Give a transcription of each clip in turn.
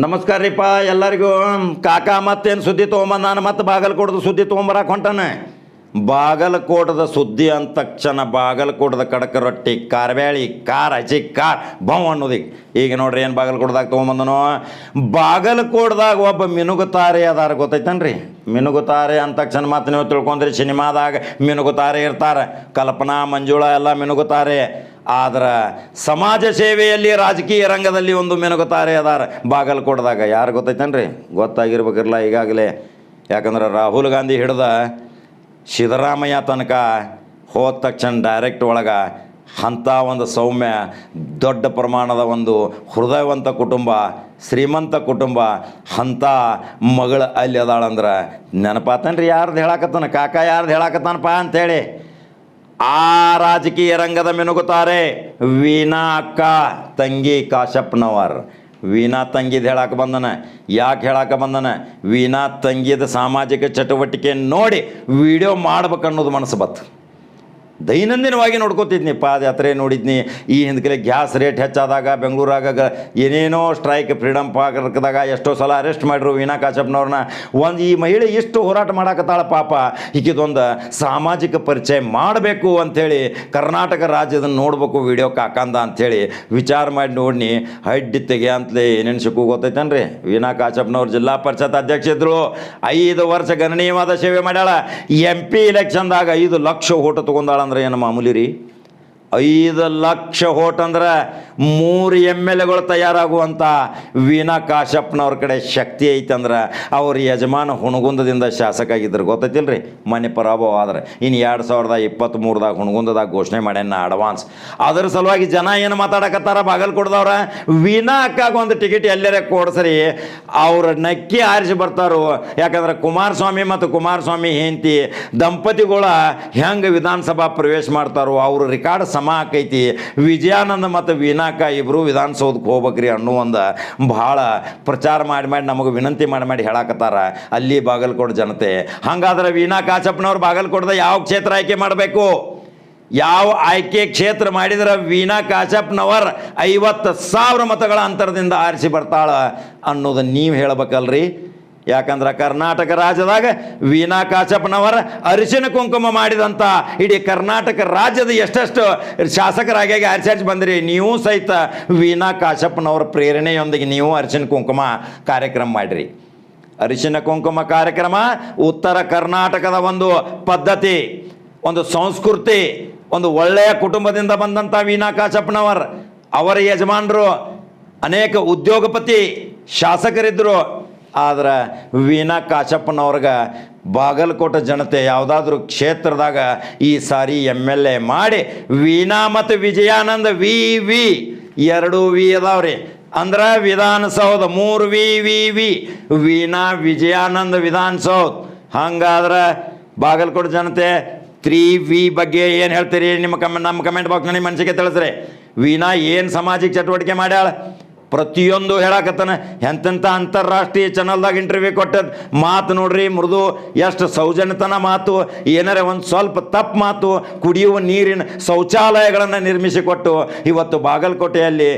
ನಮಸ್ಕಾರ ರೀಪ್ಪ ಎಲ್ಲರಿಗೂ. ಕಾಕಾ ಮತ್ತೇನು ಸುದ್ದಿ ತೊಗೊಂಬಂದ ನಾನು? ಮತ್ತೆ ಬಾಗಲಕೋಟದ ಸುದ್ದಿ ತೊಗೊಂಬರಕ್ಕೆ ಹೊಂಟಾನೆ. ಬಾಗಲಕೋಟದ ಸುದ್ದಿ ಅಂದ ತಕ್ಷಣ ಬಾಗಲಕೋಟದ ಕಡಕ ರೊಟ್ಟಿ ಕಾರ್ಬ್ಯಾಳಿ ಕಾರ್ ಹಚ್ಚಿ ಕಾರ್ ಬಂ ಅನ್ನೋದೀಗ ಈಗ ನೋಡ್ರಿ ಏನು ಬಾಗಲಕೋಟದಾಗ ತೊಗೊಂಬಂದನು? ಬಾಗಲಕೋಟದಾಗ ಒಬ್ಬ ಮಿನುಗುತಾರೆ ಅದಾರ, ಗೊತ್ತೈತನ್ರಿ? ಮಿನುಗುತಾರೆ ಅಂದ ತಕ್ಷಣ ಮತ್ತೆ ನೀವು ತಿಳ್ಕೊಂಡ್ರಿ, ಸಿನಿಮಾದಾಗ ಮಿನುಗುತಾರೆ ಇರ್ತಾರೆ. ಕಲ್ಪನಾ, ಮಂಜುಳಾ ಎಲ್ಲ ಮಿನುಗುತಾರೆ. ಆದ್ರೆ ಸಮಾಜ ಸೇವೆಯಲ್ಲಿ ರಾಜಕೀಯ ರಂಗದಲ್ಲಿ ಒಂದು ಮೆನುಗುತ್ತಾರೆ ಅದಾರ ಬಾಗಲಕೋಟದಾಗ. ಯಾರು ಗೊತ್ತೈತೇನ್ರಿ? ಗೊತ್ತಾಗಿರ್ಬೇಕಿರಲ್ಲ ಈಗಾಗಲೇ. ಯಾಕಂದ್ರೆ ರಾಹುಲ್ ಗಾಂಧಿ ಹಿಡ್ದ ಸಿದ್ದರಾಮಯ್ಯ ತನಕ ಹೋದ ತಕ್ಷಣ ಡೈರೆಕ್ಟ್ ಒಳಗೆ ಅಂಥ ಒಂದು ಸೌಮ್ಯ, ದೊಡ್ಡ ಪ್ರಮಾಣದ ಒಂದು ಹೃದಯವಂತ ಕುಟುಂಬ, ಶ್ರೀಮಂತ ಕುಟುಂಬ, ಅಂಥ ಮಗಳು ಅಲ್ಲಿ ಅದಾಳಂದ್ರೆ ನೆನಪಾತನ್ರಿ ಯಾರ್ದು ಹೇಳಾಕತ್ತಾನ? ಕಾಕ ಯಾರ್ದು ಹೇಳಾಕತ್ತಾನಪ್ಪ ಅಂಥೇಳಿ ಆ ರಾಜಕೀಯ ರಂಗದ ಮೆನುಗುತ್ತಾರೆ ವೀನಾ ಅಕ್ಕ, ತಂಗಿ ಕಾಶಪ್ಪನವರ್. ವೀನಾ ತಂಗಿದ್ ಹೇಳಕ್ಕೆ ಬಂದನ? ಯಾಕೆ ಹೇಳಕ್ಕೆ ಬಂದನ? ವೀನಾ ತಂಗಿದ ಸಾಮಾಜಿಕ ಚಟುವಟಿಕೆ ನೋಡಿ ವಿಡಿಯೋ ಮಾಡ್ಬೇಕನ್ನೋದು ಮನಸ್ಸು ಬತ್ತು ದೈನಂದಿನವಾಗಿ ನೋಡ್ಕೋತಿದ್ನಿ ಪಾದಯಾತ್ರೆ ನೋಡಿದ್ನಿ. ಈ ಹಿಂದಕ್ಕೆ ಗ್ಯಾಸ್ ರೇಟ್ ಹೆಚ್ಚಾದಾಗ, ಬೆಂಗಳೂರಾಗ ಏನೇನೋ ಸ್ಟ್ರೈಕ್ ಫ್ರೀಡಮ್ ಪಾರ್ಕ್ದಾಗ ಎಷ್ಟೋ ಸಲ ಅರೆಸ್ಟ್ ಮಾಡಿರು ವೀಣಾ ಕಾಶಪ್ಪನವ್ರನ್ನ ಒಂದು ಈ ಮಹಿಳೆ ಇಷ್ಟು ಹೋರಾಟ ಮಾಡಾಕತ್ತಾಳ ಪಾಪ. ಈಕಿದೊಂದು ಸಾಮಾಜಿಕ ಪರಿಚಯ ಮಾಡಬೇಕು ಅಂಥೇಳಿ, ಕರ್ನಾಟಕ ರಾಜ್ಯದ ನೋಡ್ಬೇಕು ವಿಡಿಯೋ ಕಾಕಂದ ಅಂಥೇಳಿ ವಿಚಾರ ಮಾಡಿ ನೋಡಿ ಹಡ್ಡಿ ತೆಗೆ ಅಂತಲೇ ಏನೇನು ಸಿಕ್ಕು ಗೊತ್ತೈತೇನ್ರಿ? ವೀಣಾ ಕಾಶಪ್ಪನವ್ರು ಜಿಲ್ಲಾ ಪರಿಷತ್ ಅಧ್ಯಕ್ಷ ಇದ್ರು. ಐದು ವರ್ಷ ಗಣನೀಯವಾದ ಸೇವೆ ಮಾಡ್ಯಾಳ. ಎಂ ಪಿ ಇಲೆಕ್ಷನ್ದಾಗ ಐದು ಲಕ್ಷ ಓಟ ತೊಗೊಂಡಾಳ ಅಂದ್ರೆ ಏನು ಮಾಮೂಲಿ ರೀ ಐದು ಲಕ್ಷ ಹೋಟ್ ಅಂದ್ರೆ ಮೂರು ಎಂ ಎಲ್ ಎಗಳು ತಯಾರಾಗುವಂಥ ವೀಣಾ ಕಾಶಪ್ಪನವ್ರ ಕಡೆ ಶಕ್ತಿ ಐತಂದ್ರೆ ಅವ್ರ ಯಜಮಾನ ಹುಣಗುಂದದಿಂದ ಶಾಸಕ ಆಗಿದ್ರು ಗೊತ್ತೈತಿಲ್ರಿ? ಮನೆ ಪರಾಭವ ಆದ್ರೆ. ಇನ್ನು ಎರಡು ಸಾವಿರದ ಇಪ್ಪತ್ತ್ಮೂರದಾಗ ಹುಣಗುಂದದಾಗ ಘೋಷಣೆ ಮಾಡ್ಯಾನ ಅಡ್ವಾನ್ಸ್. ಅದ್ರ ಸಲುವಾಗಿ ಜನ ಏನು ಮಾತಾಡಕತ್ತಾರ? ಬಾಗಲ್ಕೋಟದವ್ರ. ವೀಣಾ ಅಕ್ಕಾಗ ಒಂದು ಟಿಕೆಟ್ ಎಲ್ಲರೇ ಕೊಡ್ಸ್ರಿ. ಅವ್ರ ನಕ್ಕಿ ಆರಿಸಿ ಬರ್ತಾರೋ. ಯಾಕಂದ್ರೆ ಕುಮಾರಸ್ವಾಮಿ ಮತ್ತು ಕುಮಾರಸ್ವಾಮಿ ಹೆಂಡತಿ ದಂಪತಿಗಳ ಹೆಂಗೆ ವಿಧಾನಸಭಾ ಪ್ರವೇಶ ಮಾಡ್ತಾರೋ, ಅವ್ರ ರಿಕಾರ್ಡ್ ಸಮ ಆಕೈತಿ. ವಿಜಯಾನಂದ ಮತ್ತು ವೀನಾಕ ಇಬ್ಬರು ವಿಧಾನಸೌಧಕ್ಕೆ ಹೋಗ್ಬೇಕ್ರಿ ಅನ್ನೋ ಒಂದು ಭಾಳ ಪ್ರಚಾರ ಮಾಡಿ ಮಾಡಿ ನಮಗೆ ವಿನಂತಿ ಮಾಡಿ ಮಾಡಿ ಹೇಳಾಕತ್ತಾರ ಅಲ್ಲಿ ಬಾಗಲಕೋಟೆ ಜನತೆ. ಹಂಗಾದ್ರೆ ವೀನಾ ಕಾಚಪ್ಪನವ್ರು ಬಾಗಲಕೋಟದ ಯಾವ ಕ್ಷೇತ್ರ ಆಯ್ಕೆ ಮಾಡಬೇಕು? ಯಾವ ಆಯ್ಕೆ ಕ್ಷೇತ್ರ ಮಾಡಿದ್ರೆ ವೀಣಾ ಕಾಶಪ್ಪನವರ್ ಐವತ್ತು ಸಾವಿರ ಮತಗಳ ಅಂತರದಿಂದ ಆರಿಸಿ ಬರ್ತಾಳ ಅನ್ನೋದು ನೀವು ಹೇಳ್ಬೇಕಲ್ರಿ. ಯಾಕಂದ್ರೆ ಕರ್ನಾಟಕ ರಾಜ್ಯದಾಗ ವೀಣಾ ಕಾಶಪ್ಪನವರ ಅರಿಶಿನ ಕುಂಕುಮ ಮಾಡಿದಂಥ ಇಡೀ ಕರ್ನಾಟಕ ರಾಜ್ಯದ ಎಷ್ಟೆಷ್ಟು ಶಾಸಕರಾಗಿ ಆರಿಸಿ ಬಂದ್ರಿ, ನೀವು ಸಹಿತ ವೀಣಾ ಕಾಶಪ್ಪನವರ ಪ್ರೇರಣೆಯೊಂದಿಗೆ ನೀವು ಅರಿಶಿನ ಕುಂಕುಮ ಕಾರ್ಯಕ್ರಮ ಮಾಡಿರಿ. ಅರಿಶಿನ ಕುಂಕುಮ ಕಾರ್ಯಕ್ರಮ ಉತ್ತರ ಕರ್ನಾಟಕದ ಒಂದು ಪದ್ಧತಿ, ಒಂದು ಸಂಸ್ಕೃತಿ, ಒಂದು ಒಳ್ಳೆಯ ಕುಟುಂಬದಿಂದ ಬಂದಂಥ ವೀಣಾ ಕಾಶಪ್ಪನವರ್. ಅವರ ಯಜಮಾನರು ಅನೇಕ ಉದ್ಯೋಗಪತಿ ಶಾಸಕರಿದ್ದರು ಆದ್ರೆ ವೀಣಾ ಕಾಶಪ್ಪನವ್ರಿಗೆ ಬಾಗಲಕೋಟೆ ಜನತೆ ಯಾವುದಾದ್ರೂ ಕ್ಷೇತ್ರದಾಗ ಈ ಸಾರಿ ಎಂ ಎಲ್ ಎ ಮಾಡಿ ವೀಣಾ ಮತ್ತು ವಿಜಯಾನಂದ ವಿ ವಿ ಎರಡು ವಿ ಅದಾವ್ರಿ. ಅಂದ್ರೆ ವಿಧಾನಸೌಧ ಮೂರು V V V, Veena Vijayananda Vidhana Soudha. ಹಂಗಾದ್ರೆ ಬಾಗಲಕೋಟೆ ಜನತೆ ತ್ರೀ ವಿ ಬಗ್ಗೆ ಏನು ಹೇಳ್ತೀರಿ? ನಿಮ್ಮ ಕಮೆಂಟ್ ನಮ್ಮ ಕಮೆಂಟ್ ಬಾಕ್ಸ್ ನಿಮ್ಮ ಮನಸ್ಸಿಗೆ ತಿಳಿಸ್ರಿ. ವೀಣಾ ಏನು ಸಾಮಾಜಿಕ ಚಟುವಟಿಕೆ ಮಾಡ್ಯಾಳ? ಪ್ರತಿಯೊಂದು ಹೇಳಕತ್ತಾನೆ. ಎಂತೆಂಥ ಅಂತಾರಾಷ್ಟ್ರೀಯ ಚಾನಲ್ದಾಗ ಇಂಟರ್ವ್ಯೂ ಕೊಟ್ಟದ್ದು ಮಾತು ನೋಡ್ರಿ ಮೃದು, ಎಷ್ಟು ಸೌಜನ್ಯತನ ಮಾತು, ಏನಾರೆ ಒಂದು ಸ್ವಲ್ಪ ತಪ್ಪು ಮಾತು, ಕುಡಿಯುವ ನೀರಿನ ಶೌಚಾಲಯಗಳನ್ನು ನಿರ್ಮಿಸಿಕೊಟ್ಟು ಇವತ್ತು ಬಾಗಲಕೋಟೆಯಲ್ಲಿ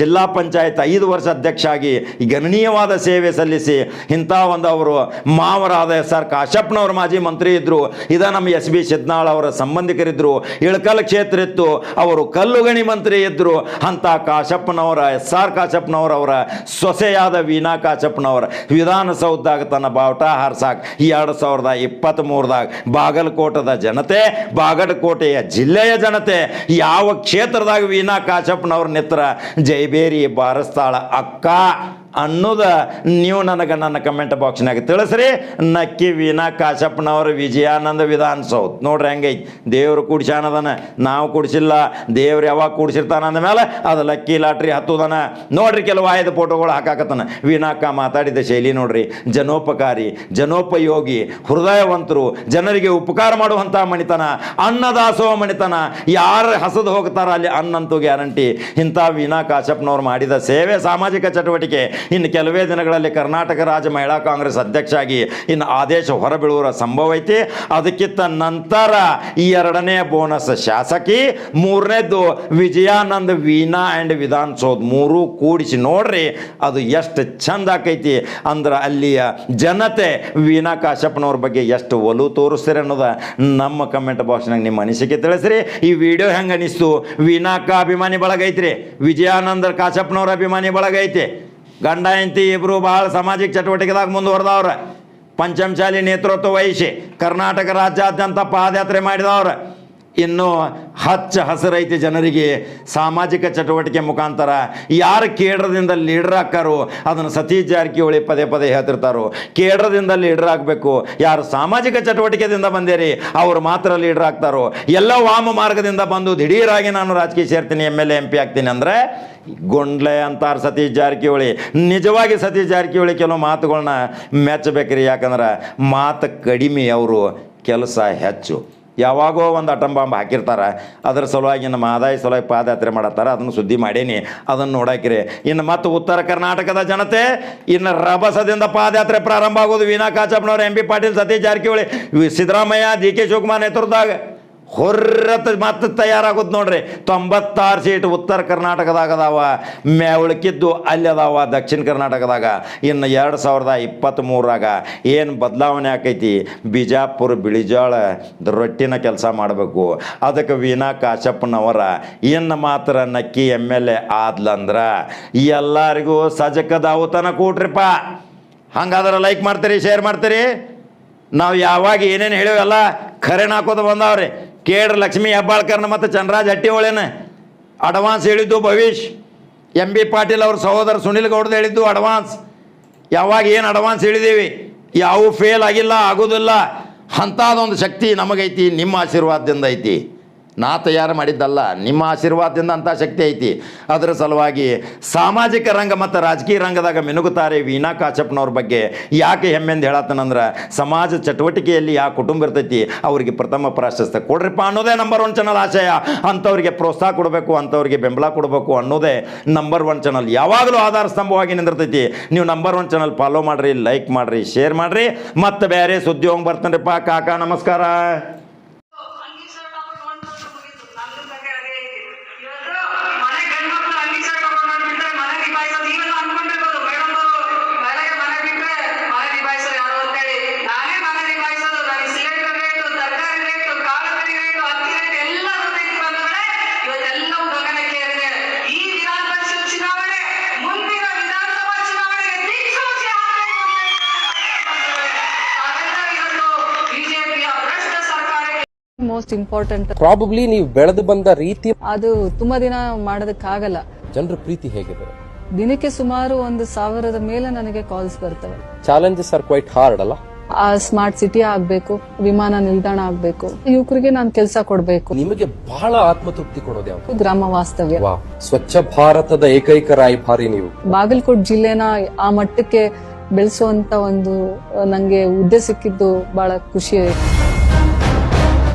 ಜಿಲ್ಲಾ ಪಂಚಾಯತ್ ಐದು ವರ್ಷ ಅಧ್ಯಕ್ಷ ಆಗಿ ಗಣನೀಯವಾದ ಸೇವೆ ಸಲ್ಲಿಸಿ ಇಂಥ ಒಂದು ಅವರು ಮಾವರಾದ ಎಸ್ ಆರ್ ಕಾಶಪ್ಪನವ್ರ ಮಾಜಿ ಮಂತ್ರಿ ಇದ್ದರು ಇದ ನಮ್ಮ ಎಸ್ ಬಿ ಸಿದ್ನಾಳ್ ಅವರ ಸಂಬಂಧಿಕರಿದ್ದರು ಇಳಕಲ್ ಕ್ಷೇತ್ರ ಇತ್ತು, ಅವರು ಕಲ್ಲುಗಣಿ ಮಂತ್ರಿ ಇದ್ದರು ಅಂಥ ಕಾಶಪ್ಪನವರ ಎಸ್ ಆರ್ ಕಾಶಪ್ಪನವರ ಅವರ ಸೊಸೆಯಾದ ವೀಣಾ ಕಾಶಪ್ಪನವರ ವಿಧಾನಸೌಧದಾಗ ತನ್ನ ಬಾವುಟ ಹಾರ್ಸಾಕ ಎರಡು ಸಾವಿರದ ಇಪ್ಪತ್ತ್ಮೂರದಾಗ ಬಾಗಲಕೋಟದ ಜನತೆ, ಬಾಗಲಕೋಟೆಯ ಜಿಲ್ಲೆಯ ಜನತೆ, ಯಾವ ಕ್ಷೇತ್ರದಾಗ ವೀಣಾ ಕಾಶಪ್ಪನವ್ರ ನಿತ್ರ ಜೈಬೇರಿ ಬಾರಸ್ತಾಳ ಅಕ್ಕ. ಅನ್ನೋದ ನೀವು ನನಗೆ ನನ್ನ ಕಮೆಂಟ್ ಬಾಕ್ಸ್ನಾಗ ತಿಳಿಸ್ರಿ. ನಕ್ಕಿ ವೀಣಾ ಕಾಶಪ್ಪನವ್ರ ವಿಜಯಾನಂದ ವಿಧಾನಸೌಧ. ನೋಡ್ರಿ ಹೆಂಗೈತಿ. ದೇವ್ರು ಕುಡ್ಸ್ಯಾನದನ. ನಾವು ಕೂಡಿಸಿಲ್ಲ. ದೇವ್ರು ಯಾವಾಗ ಕೂಡಿಸಿರ್ತಾನ ಅಂದಮೇಲೆ ಅದು ಲಕ್ಕಿ ಲಾಟ್ರಿ ಹತ್ತುದನ. ನೋಡ್ರಿ ಕೆಲವು ಆಯ್ದ ಫೋಟೋಗಳು ಹಾಕಾಕತ್ತಾನ. ವೀಣಾಕ್ಕ ಮಾತಾಡಿದ ಶೈಲಿ ನೋಡ್ರಿ. ಜನೋಪಕಾರಿ, ಜನೋಪಯೋಗಿ, ಹೃದಯವಂತರು, ಜನರಿಗೆ ಉಪಕಾರ ಮಾಡುವಂಥ ಮಣಿತನ, ಅನ್ನದಾಸೋಹ ಮಣಿತನ. ಯಾರು ಹಸದು ಹೋಗ್ತಾರ ಅಲ್ಲಿ ಅನ್ನಂತೂ ಗ್ಯಾರಂಟಿ. ಇಂಥ ವೀಣಾ ಕಾಶಪ್ಪನವ್ರು ಮಾಡಿದ ಸೇವೆ ಸಾಮಾಜಿಕ ಚಟುವಟಿಕೆ. ಇನ್ನು ಕೆಲವೇ ದಿನಗಳಲ್ಲಿ ಕರ್ನಾಟಕ ರಾಜ್ಯ ಮಹಿಳಾ ಕಾಂಗ್ರೆಸ್ ಅಧ್ಯಕ್ಷ ಆಗಿ ಇನ್ನು ಆದೇಶ ಹೊರಬೀಳುವ ಸಂಭವ ಐತಿ. ಅದಕ್ಕಿಂತ ನಂತರ ಈ ಎರಡನೇ ಬೋನಸ್ ಶಾಸಕಿ ಮೂರನೇದ್ದು ವಿಜಯಾನಂದ್ ವೀನಾ ಆ್ಯಂಡ್ ವಿಧಾನಸೌಧ ಮೂರು ಕೂಡಿಸಿ ನೋಡ್ರಿ ಅದು ಎಷ್ಟು ಚಂದ ಆಕೈತಿ. ಅಂದ್ರೆ ಅಲ್ಲಿಯ ಜನತೆ ವೀನಾ ಕಾಶ್ಯಪ್ಪನವ್ರ ಬಗ್ಗೆ ಎಷ್ಟು ಒಲು ತೋರಿಸ್ತೀರಿ ಅನ್ನೋದು ನಮ್ಮ ಕಮೆಂಟ್ ಬಾಕ್ಸ್ನಾಗ ನಿಮ್ಮ ಅನಿಸಿಕೆ ತಿಳಿಸ್ರಿ. ಈ ವಿಡಿಯೋ ಹೆಂಗೆ ಅನಿಸ್ತು? ವೀಣಾಕ್ಕ ಅಭಿಮಾನಿ ಬಳಗೈತ್ರಿ. ವಿಜಯಾನಂದ ಕಾಶ್ಯಪ್ಪನವ್ರ ಅಭಿಮಾನಿ ಬಳಗ ಐತಿ ಗಂಡ ಹೆಂಡತಿ ಇಬ್ಬರು ಭಾಳ ಸಾಮಾಜಿಕ ಚಟುವಟಿಕೆದಾಗ ಮುಂದುವರೆದವ್ರ. ಪಂಚಮಶಾಲಿ ನೇತೃತ್ವ ವಹಿಸಿ ಕರ್ನಾಟಕ ರಾಜ್ಯಾದ್ಯಂತ ಪಾದಯಾತ್ರೆ ಮಾಡಿದವ್ರ. ಇನ್ನು ಹಚ್ಚ ಹಸಿರೈತಿ ಜನರಿಗೆ ಸಾಮಾಜಿಕ ಚಟುವಟಿಕೆ ಮುಖಾಂತರ. ಯಾರು ಕೇಡ್ರದಿಂದ ಲೀಡರ್ ಹಾಕಾರೋ ಅದನ್ನು ಸತೀಶ್ ಜಾರಕಿಹೊಳಿ ಪದೇ ಪದೇ ಹೇಳ್ತಿರ್ತಾರೋ. ಕೇಡ್ರದಿಂದ ಲೀಡರ್ ಆಗಬೇಕು. ಯಾರು ಸಾಮಾಜಿಕ ಚಟುವಟಿಕೆದಿಂದ ಬಂದೇರಿ, ಅವರು ಮಾತ್ರ ಲೀಡರ್ ಆಗ್ತಾರೋ. ಎಲ್ಲ ವಾಮ ಮಾರ್ಗದಿಂದ ಬಂದು ದಿಢೀರಾಗಿ ನಾನು ರಾಜಕೀಯ ಸೇರ್ತೀನಿ M L A M P ಆಗ್ತೀನಿ ಅಂದರೆ, ಗೊಂಡ್ಲೆ ಅಂತಾರೆ ಸತೀಶ್ ಜಾರಕಿಹೊಳಿ. ನಿಜವಾಗಿ ಸತೀಶ್ ಜಾರಕಿಹೊಳಿ ಕೆಲವು ಮಾತುಗಳನ್ನ ಮೆಚ್ಚಬೇಕ್ರಿ. ಯಾಕಂದ್ರೆ ಮಾತು ಕಡಿಮೆ ಅವರು, ಕೆಲಸ ಹೆಚ್ಚು. ಯಾವಾಗೋ ಒಂದು ಅಟಮ್ ಹಾಕಿರ್ತಾರೆ. ಅದರ ಸಲುವಾಗಿ ನಮ್ಮ ಆದಾಯ ಸಲುವಾಗಿ ಪಾದಯಾತ್ರೆ ಮಾಡತ್ತಾರ. ಅದನ್ನು ಸುದ್ದಿ ಮಾಡೇನಿ. ಅದನ್ನು ನೋಡಾಕಿರಿ. ಇನ್ನು ಮತ್ತು ಉತ್ತರ ಕರ್ನಾಟಕದ ಜನತೆ, ಇನ್ನು ರಭಸದಿಂದ ಪಾದಯಾತ್ರೆ ಪ್ರಾರಂಭ ಆಗೋದು Veena ಕಾಚಪ್ಪನವ್ರು M P Patil Satish Jarkiholi Siddaramaiah, D K Shivakumar ನೇತೃತ್ವದಾಗ. ಹೊರ್ರತ್ ಮತ್ತೆ ತಯಾರಾಗೋದು ನೋಡ್ರಿ. ತೊಂಬತ್ತಾರು ಸೀಟ್ ಉತ್ತರ ಕರ್ನಾಟಕದಾಗ ಅದಾವ ಮೇವಳಕ್ಕಿದ್ದು ಅಲ್ಲಿ ಅದಾವ ದಕ್ಷಿಣ ಕರ್ನಾಟಕದಾಗ. ಇನ್ನು ಎರಡು ಸಾವಿರದ ಇಪ್ಪತ್ತ್ಮೂರಾಗ ಏನು ಬದಲಾವಣೆ ಆಕೈತಿ? ಬಿಜಾಪುರ, ಬಿಳಿಜಾಳ ರೊಟ್ಟಿನ ಕೆಲಸ ಮಾಡಬೇಕು. ಅದಕ್ಕೆ ವೀನಾ ಕಾಶಪ್ಪನವರ ಇನ್ನು ಮಾತ್ರ ನಕ್ಕಿ ಎಂ ಎಲ್ ಎ ಆದ್ಲಂದ್ರ ಎಲ್ಲರಿಗೂ ಸಜಕದ ಔತನ ಕೂಟ್ರಿಪ್ಪ. ಹಂಗಾದ್ರೆ ಲೈಕ್ ಮಾಡ್ತೀರಿ ಶೇರ್ ಮಾಡ್ತೀರಿ? ನಾವು ಯಾವಾಗ ಏನೇನು ಹೇಳಿವೆಲ್ಲ ಖರೇನ ಹಾಕೋದು ಬಂದಾವ್ರಿ. ಕೇಳ್ರಿ ಲಕ್ಷ್ಮೀ ಹೆಬ್ಬಾಳ್ಕರ್ನ ಮತ್ತು ಚಂದ್ರಾಜ್ ಹಟ್ಟಿಹೊಳೆನ ಅಡ್ವಾನ್ಸ್ ಹೇಳಿದ್ದು ಭವಿಷ್. ಎಂ ಬಿ ಪಾಟೀಲ್ ಅವ್ರ ಸಹೋದರ ಸುನಿಲ್ ಗೌಡ್ದು ಹೇಳಿದ್ದು ಅಡ್ವಾನ್ಸ್. ಯಾವಾಗ ಏನು ಅಡ್ವಾನ್ಸ್ ಹೇಳಿದ್ದೀವಿ? ಯಾವೂ ಫೇಲ್ ಆಗಿಲ್ಲ, ಆಗೋದಿಲ್ಲ. ಅಂಥದ್ದೊಂದು ಶಕ್ತಿ ನಮಗೈತಿ, ನಿಮ್ಮ ಆಶೀರ್ವಾದದಿಂದ ಐತಿ. ನಾ ತಯಾರು ಮಾಡಿದ್ದಲ್ಲ, ನಿಮ್ಮ ಆಶೀರ್ವಾದದಿಂದ ಅಂಥ ಶಕ್ತಿ ಐತಿ. ಅದರ ಸಲುವಾಗಿ ಸಾಮಾಜಿಕ ರಂಗ ಮತ್ತು ರಾಜಕೀಯ ರಂಗದಾಗ ಮಿನುಗುತ್ತಾರೆ ವೀಣಾ ಕಾಶಪ್ಪನವ್ರ ಬಗ್ಗೆ. ಯಾಕೆ ಹೆಮ್ಮೆಂದು ಹೇಳತ್ತನಂದ್ರೆ ಸಮಾಜ ಚಟುವಟಿಕೆಯಲ್ಲಿ ಯಾವ ಕುಟುಂಬ ಇರ್ತೈತಿ, ಅವರಿಗೆ ಪ್ರಥಮ ಪ್ರಾಶಸ್ತ್ಯ ಕೊಡ್ರಿಪ್ಪ ಅನ್ನೋದೇ ನಂಬರ್ ಒನ್ ಚಾನಲ್ ಆಶಯ. ಅಂಥವ್ರಿಗೆ ಪ್ರೋತ್ಸಾಹ ಕೊಡಬೇಕು ಅಂಥವ್ರಿಗೆ ಬೆಂಬಲ ಕೊಡಬೇಕು ಅನ್ನೋದೇ ನಂಬರ್ ಒನ್ ಚಾನಲ್ ಯಾವಾಗಲೂ ಆಧಾರ ಸ್ತಂಭವಾಗಿ ನಿಂದಿರ್ತೈತಿ. ನೀವು ನಂಬರ್ ಒನ್ ಚಾನಲ್ ಫಾಲೋ ಮಾಡಿರಿ ಲೈಕ್ ಮಾಡಿರಿ ಶೇರ್ ಮಾಡಿರಿ. ಮತ್ತು ಬೇರೆ ಸುದ್ದಿ ಹೋಗಿ ಬರ್ತಾನ್ರಿಪ್ಪ ಕಾಕ, ನಮಸ್ಕಾರ. ಮೋಸ್ಟ್ ಇಂಪಾರ್ಟೆಂಟ್ ಪ್ರಾಬಬ್ಲಿ ನೀವು ಬೆಳೆದು ಬಂದ ರೀತಿ ಅದು ತುಂಬಾ ದಿನ ಮಾಡೋದಕ್ಕಾಗಲ್ಲ. ಜನರ ಪ್ರೀತಿ ಹೇಗಿದೆ ದಿನಕ್ಕೆ ಸುಮಾರು ಒಂದು ಸಾವಿರದ ಮೇಲೆ ನನಗೆ ಕಾಲ್ಸ್ ಬರ್ತವೆ. ಚಾಲೆಂಜಸ್ ಆರ್ ಕ್ವೈಟ್ ಹಾರ್ಡ್ ಅಲ್ಲ? ಆ ಸ್ಮಾರ್ಟ್ ಸಿಟಿ ಆಗ್ಬೇಕು ವಿಮಾನ ನಿಲ್ದಾಣ ಆಗ್ಬೇಕು ಯುವಕರಿಗೆ ನಾನು ಕೆಲಸ ಕೊಡ್ಬೇಕು. ನಿಮಗೆ ಬಹಳ ಆತ್ಮತೃಪ್ತಿ ಕೊಡೋದು ಯಾವ ಗ್ರಾಮ ವಾಸ್ತವ್ಯ. ಸ್ವಚ್ಛ ಭಾರತದ ಏಕೈಕ ರಾಯಭಾರಿ ನೀವು. ಬಾಗಲಕೋಟ್ ಜಿಲ್ಲೆನ ಆ ಮಟ್ಟಕ್ಕೆ ಬೆಳೆಸುವಂತ ಒಂದು ಆ, ನಂಗೆ ಹುದ್ದೆ ಸಿಕ್ಕಿದ್ದು ಬಹಳ ಖುಷಿ.